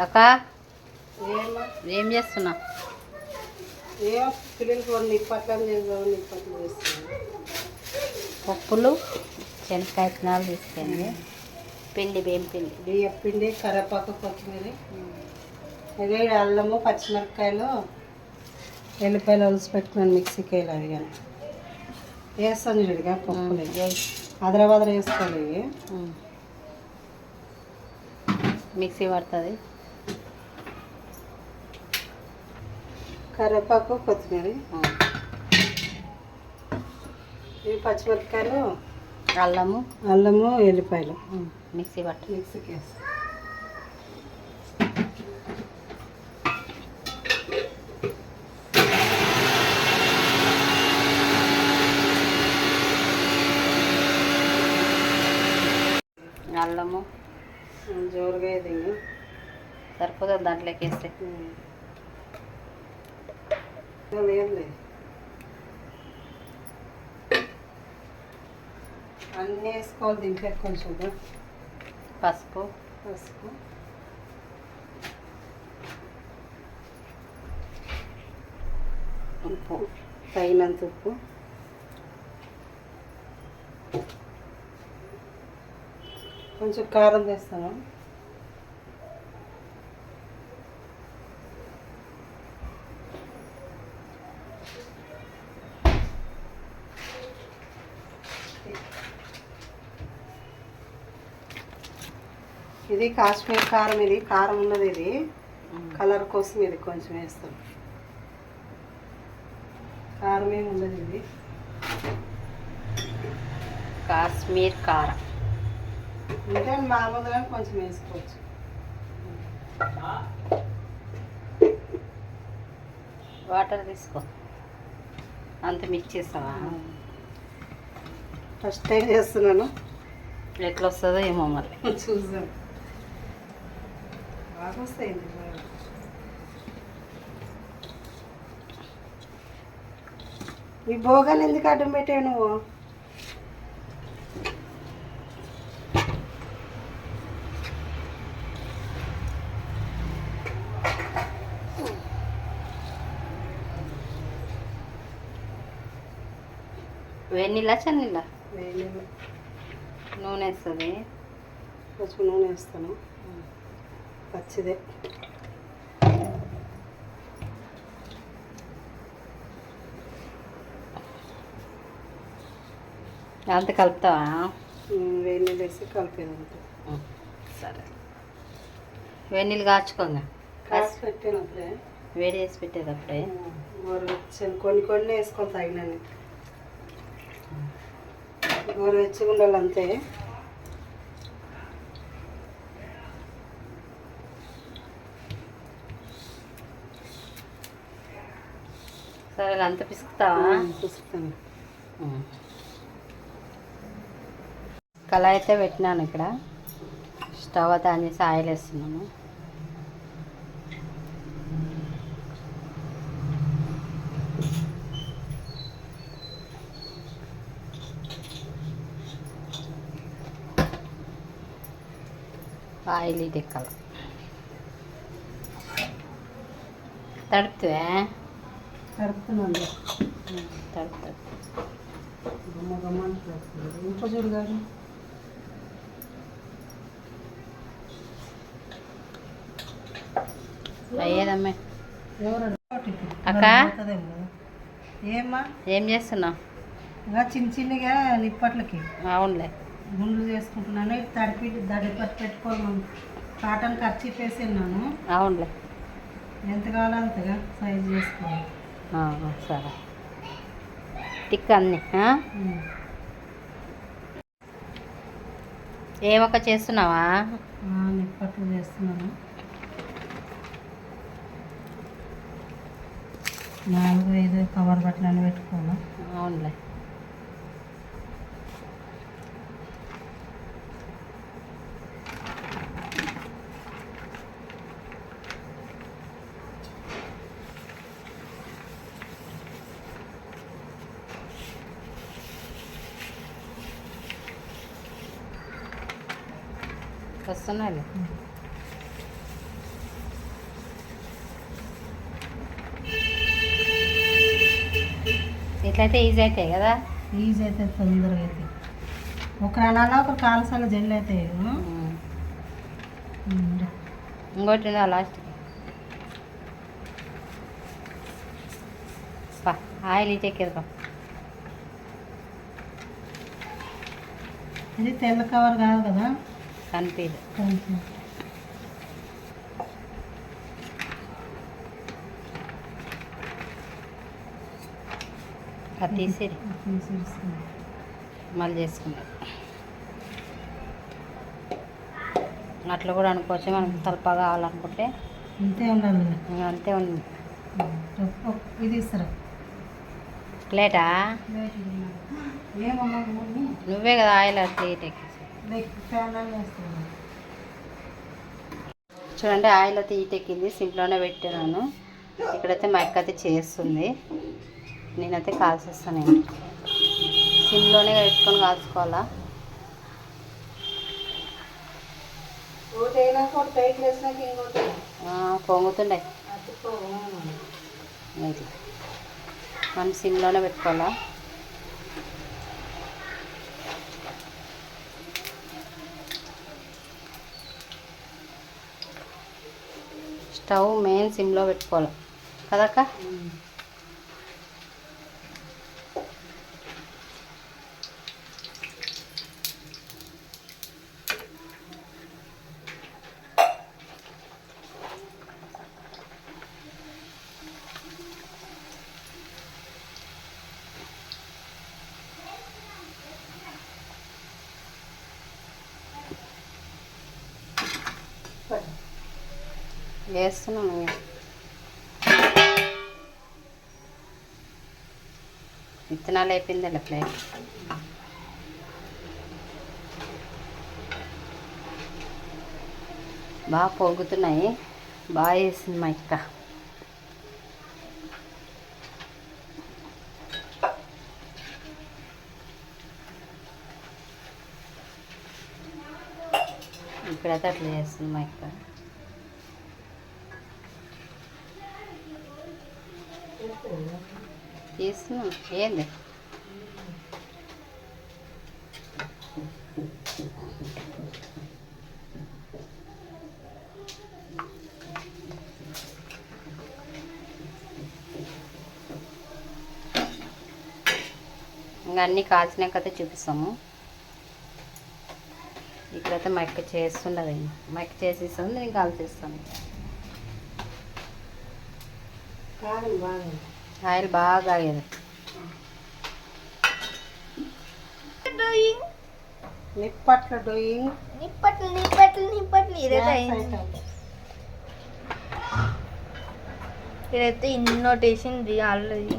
అక్క? ఏం చేస్తున్నా ఏమో పిల్లలకి కొన్ని నిప్పట్లని చేద్దాం నిప్పట్లు చేస్తున్నాను పప్పులు శనక్కాయ విత్తనాలు తీసుకెళ్ళి. పిండి బియ్యం పిండి. బియ్యం పిండి కరివేపాకు కొత్తిమీర. ఇదే అల్లము పచ్చిమిరపకాయలు ఎల్లిపాయలు ఒలిసి పెట్టుకున్నాను మిక్సీకి వెళ్ళి అవి కానీ వేస్తాను చూడిగా పప్పులు. అదరవదర వేసుకోవాలి. మిక్సీ పడుతుంది. కరివేపాకు కొత్తిమీర. ఇవి పచ్చిమిరపకాయలు. అల్లము. అల్లము ఎల్లిపాయలు. మిక్సీ పట్టు. మిక్సీకి వేస్తాను అల్లము. జోరుగా ఇది సరిపోతుంది దాంట్లోకి వేస్తే? లేదు అన్నీ వేసుకోవాలి దీంట్లో కొంచెం పసుపు. పసుపు. ఉప్పు. తగినంత ఉప్పు. కొంచెం కారం వేస్తాను ఇది కాశ్మీర్ కారం ఇది కారం ఉన్నది ఇది. కలర్ కోసం ఇది కొంచెం వేస్తాం. కారం ఏమి ఉండదు ఇది? కాశ్మీర్ కారం. అంటే మామూలుగా కొంచెం వేసుకోవచ్చు. వాటర్ తీసుకో. అంత మిక్స్ చేస్తావా? ఫస్ట్ టైం చేస్తున్నాను. ఎట్లా వస్తుందో ఏమో మరి. చూసాను బాగా వస్తాయి ఈ భోగాలు ఎందుకు అడ్డం పెట్టావు నువ్వు? వెన్నీళ్ళ చన్నీళ్ళ వేయలేదు. నూనె వేస్తుంది. కొంచెం నూనె వేస్తాను. పచ్చిదే. అంత కలుపుతావా? వేడి నీళ్ళు వేసి కలిపేది సరే. వెన్నీళ్ళు కాచుకోగా కాసి పెట్టినప్పుడే. వేడి చేసి పెట్టేటప్పుడే. గోరువెచ్చని కొన్ని కొన్ని వేసుకొని తగినని. గోరువెచ్చగా ఉండాలి అంతే సరే అంత పిసుకుతావా? ఉమ్. కళాయి అయితే పెట్టినాను ఇక్కడ. స్టవ్ అయితే ఆన్ చేసి ఆయిల్ వేస్తున్నాను. ఆయిల్ ఇది ఎక్కాల తడుపుతావే? కలుపుతున్నాను తడుపుతాడు గమ్మ గమ్మ అని కలుపుతున్నాను. ఇంట్లో చూడు అయ్యేదమ్మే అక్క? ఏమ్మా? ఏం చేస్తున్నావు? ఇంకా చిన్న చిన్నగా నిప్పట్లకి అవునులే. గుండ్లు చేసుకుంటున్నాను. ఇటు తడిపి దడిపట్టి పెట్టుకోను కాటన్ ఖర్చు వేసినాను అవునులే. ఎంత కావాలో అంతగా సైజ్ చేసుకోవాలి. సరే. టిక్ అన్ని. ఏమొక చేస్తున్నావా? నిప్పట్లు చేస్తున్నాను. నాలుగు ఐదు కవర్ బట్టలు పెట్టుకోవాలి అవునులే. వస్తున్నాయి. ఇట్లయితే ఈజీ అవుతాయి కదా? ఈజీ అయితే తొందరగా అయితే ఒకరు అలా ఒకరు కాలసాల జల్లు అవుతాయి ఇంకోటి లాస్ట్ ఆయిల్ ఇచ్చేకిద్దాం ఇది తెల్ల కవర్ కాదు కదా? కనిపించదు అది తీసేస్తుంది. మళ్ళీ చేసుకుందాం. అట్లా కూడా అనుకోవచ్చు. మనం తలపా కావాలనుకుంటే ఇంతే ఉండాలి. అంతే ఉంది. ఇది ఇస్తారా? ప్లేటా? నువ్వే కదా ఆయిల్ అది చూడండి ఆయిల్ అయితే ఈట్ ఎక్కింది. సింప్లోనే పెట్టినాను. ఇక్కడైతే మా అక్క అయితే చేస్తుంది. నేనైతే కాల్చేస్తాను సిమ్లోనే పెట్టుకొని కాల్చుకోవాలా? పొంగుతుండే. మనం సిమ్లోనే పెట్టుకోవాలా? స్టవ్ మెయిన్ సిమ్లో పెట్టుకోవాలి. కదక్క? వేస్తున్నాం ఇక. విత్తనాలు అయిపోయింది ప్లేట్ బాగా పొగుతున్నాయి. బాగా వేసింది మా ఇక్క ఇప్పుడైతే అట్లా చేస్తుంది మా ఇక్క తీస్తున్నాం ఏంది ఇంకా అన్నీ కాల్చినాకైతే చూపిస్తాము. ఇక్కడైతే మా చేస్తుండదు మెక్క చేసేస్తుంది చేసిస్తుంది నేను కాల్చేస్తాను బాగుంది ఆయిల్ బాగా ఆగేది నిప్పట్ల డోయింగ్. నిప్పట్లు నిప్పట్లు నిప్పట్లు. ఇదైతే ఇదైతే ఇన్నోటేషన్ ఆల్రెడీ